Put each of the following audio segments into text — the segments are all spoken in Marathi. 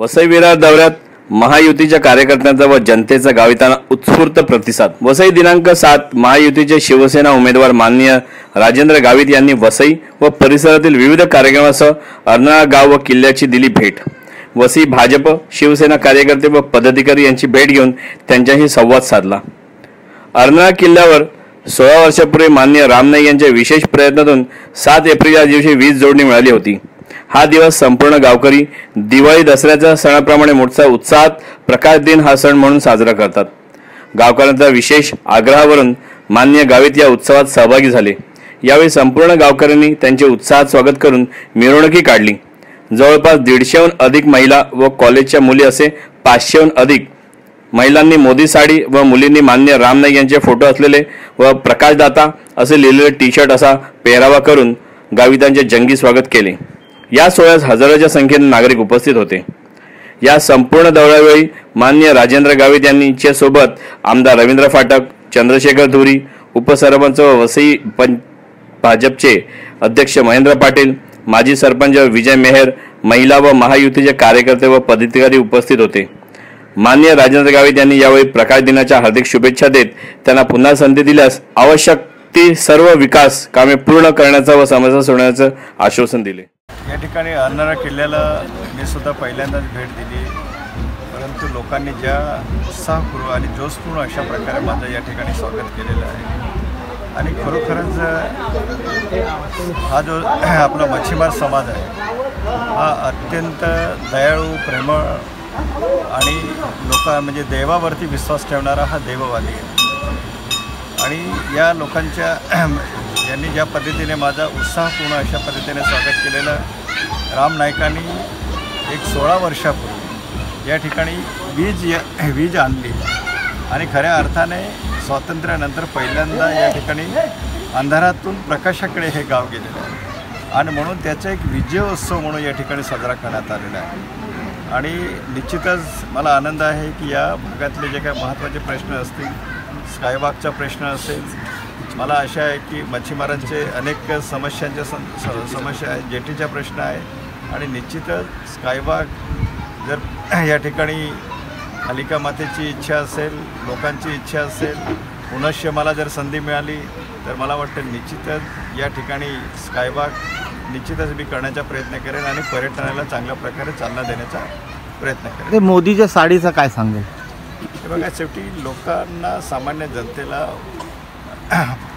वसई विरार दौऱ्यात महायुतीच्या कार्यकर्त्यांचा व जनतेचा गावितांना उत्स्फूर्त प्रतिसाद. वसई दिनांक सात महायुतीचे शिवसेना उमेदवार माननीय राजेंद्र गावित यांनी वसई व परिसरातील विविध कार्यक्रमासह अर्नाळा गाव व किल्ल्याची दिली भेट. वसई भाजप शिवसेना कार्यकर्ते व पदाधिकारी यांची भेट घेऊन त्यांच्याशी संवाद साधला. अर्नाळा किल्ल्यावर सोळा वर्षापूर्वी मान्य रामनाईक यांच्या विशेष प्रयत्नातून सात एप्रिल या दिवशी वीज जोडणी मिळाली होती. हा दिवस संपूर्ण गावकरी दिवाळी दसऱ्याच्या सणाप्रमाणे मोठा उत्साहात प्रकाश दिन हा सण म्हणून साजरा करतात. गावकऱ्यांचा विशेष आग्रहावरून मान्य गावित या उत्सवात सहभागी झाले. यावेळी संपूर्ण गावकऱ्यांनी त्यांचे उत्साहात स्वागत करून मिरवणुकी काढली. जवळपास दीडशेहून अधिक महिला व कॉलेजच्या मुली असे पाचशेहून अधिक महिलांनी मोदी साडी व मुलींनी मान्य राम नाईक यांचे फोटो असलेले व प्रकाशदाता असे लिहिलेले टी शर्ट असा पेहरावा करून गावितांचे जंगी स्वागत केले. या सोहळ्यास हजाराच्या संख्येने नागरिक उपस्थित होते. या संपूर्ण दौऱ्यावेळी मान्य राजेंद्र गावित यांनीच्या सोबत आमदार रवींद्र फाटक चंद्रशेखर धुरी उपसरपंच व वसई पंच भाजपचे अध्यक्ष महेंद्र पाटील माजी सरपंच विजय मेहर महिला व महायुतीचे कार्यकर्ते व पदाधिकारी उपस्थित होते. मान्य राजेंद्र गावित यांनी यावेळी प्रकाश दिनाच्या हार्दिक शुभेच्छा देत त्यांना पुन्हा संधी दिल्यास आवश्यक ती सर्व विकास कामे पूर्ण करण्याचा व समस्या सोडण्याचं आश्वासन दिले. या ठिकाणी अर्नाळा किल्ल्याला मी सुद्धा पहिल्यांदाच भेट दिली. परंतु लोकांनी ज्या उत्साहपूर्व आणि जोशपूर्ण अशा प्रकारे माझं या ठिकाणी स्वागत केलेलं आहे. आणि खरोखरच हा जो आपला मच्छीमार समाज आहे हा अत्यंत दयाळू प्रेमळ आणि लोक म्हणजे देवावरती विश्वास ठेवणारा हा देववादी आहे. आणि या लोकांच्या यांनी ज्या पद्धतीने माझा उत्साहपूर्ण अशा पद्धतीने स्वागत केलेलं राम नाईकांनी एक सोळा वर्षापूर्वी या ठिकाणी वीज या वीज आणली. आणि खऱ्या अर्थाने स्वातंत्र्यानंतर पहिल्यांदा या ठिकाणी अंधारातून प्रकाशाकडे हे गाव गेलेलं आहे. आणि म्हणून त्याचा एक विजयोत्सव म्हणून या ठिकाणी साजरा करण्यात आलेला आहे. आणि निश्चितच मला आनंद आहे की या भागातले जे काही महत्त्वाचे प्रश्न असतील स्कायवॉकचा प्रश्न असेल मला आशा आहे की मच्छीमारांचे अनेक समस्यांच्या सं समस्या आहेत जेटीचा प्रश्न आहे आणि निश्चितच स्कायवॉक जर या ठिकाणी कालिका मातेची इच्छा असेल लोकांची इच्छा असेल पुनश्च मला जर संधी मिळाली तर मला वाटतं निश्चितच या ठिकाणी स्कायवॉक निश्चितच मी करण्याचा प्रयत्न करेन आणि पर्यटनाला चांगल्या प्रकारे चालना देण्याचा प्रयत्न करेन. ते मोदीच्या साडीचं काय सांगेल? हे बघा शेवटी लोकांना सामान्य जनतेला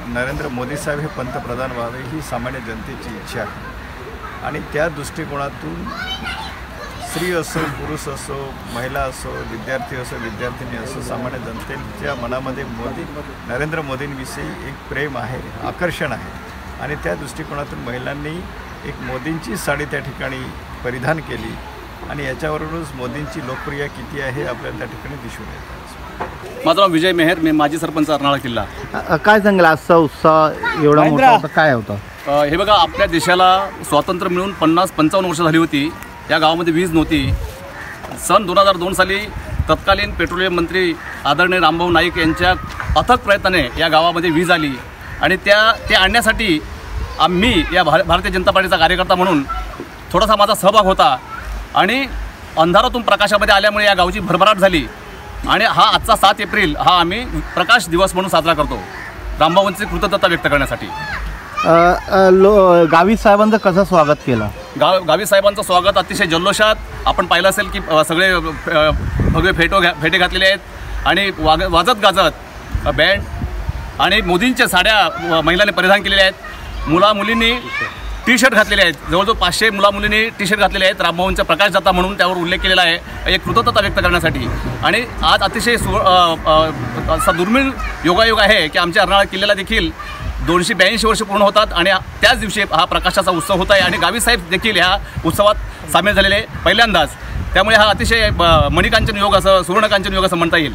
नरेंद्र मोदी साहेब हे पंतप्रधान व्हावे ही सामान्य जनतेची इच्छा आहे. आणि त्या दृष्टिकोनातून स्त्री असो पुरुष असो महिला असो विद्यार्थी असो विद्यार्थिनी असो सामान्य जनतेच्या मनामध्ये मोदी नरेंद्र मोदींविषयी एक प्रेम आहे आकर्षण आहे. आणि त्या दृष्टिकोनातून महिलांनी एक मोदींची साडी त्या ठिकाणी परिधान केली. आणि याच्यावरूनच मोदींची लोकप्रिय किती आहे हे आपल्याला त्या ठिकाणी दिसून येतं. माझं नाव विजय मेहर मी माजी सरपंच अर्नाळा किल्ला. अ- काय सांगेल आजचा उत्साह एवढा मोठा होता काय होता? अ, हे बघा आपल्या देशाला स्वातंत्र्य मिळून पन्नास पंचावन्न वर्ष झाली होती. या गावामध्ये वीज नव्हती. सन दोन हजार दोन साली तत्कालीन पेट्रोलियम मंत्री आदरणीय रामभाऊ नाईक यांच्या अथक प्रयत्नाने या गावामध्ये वीज आली. आणि त्या ते आणण्यासाठी आम्ही या भार भारतीय जनता पार्टीचा कार्यकर्ता म्हणून थोडासा माझा सहभाग होता. आणि अंधारातून प्रकाशामध्ये आल्यामुळे या गावची भरभराट झाली. आणि हा आजचा सात एप्रिल हा आम्ही प्रकाश दिवस म्हणून साजरा करतो. रामभाऊंची कृतज्ञता व्यक्त करण्यासाठी. लो गावी साहेबांचं कसं स्वागत केलं? गाव गावी साहेबांचं स्वागत अतिशय जल्लोषात. आपण पाहिलं असेल की सगळे भगवे फेटो घ्या फेटे घातलेले आहेत. आणि वाग वाजत गाजत बँड आणि मोदींच्या साड्या महिलांनी परिधान केलेल्या आहेत. मुला मुलींनी टी शर्ट घातलेले आहेत. जवळजवळ पाचशे मुला मुलींनी टी शर्ट घातलेले आहेत. रामभाऊंचा प्रकाशदाता म्हणून त्यावर उल्लेख केलेला आहे. एक कृतज्ञता व्यक्त करण्यासाठी. आणि आज अतिशय सु असा दुर्मिळ योगायोग आहे की आमच्या अर्नाळा किल्ल्याला देखील दोनशे ब्याऐंशी वर्ष पूर्ण होतात आणि त्याच दिवशी हा प्रकाशाचा उत्सव होत आहे आणि गावी साहेब देखील ह्या उत्सवात सामील झालेले पहिल्यांदाच. त्यामुळे हा अतिशय मणिकांचन योग असं सुवर्णकांचन योग असं म्हणता येईल.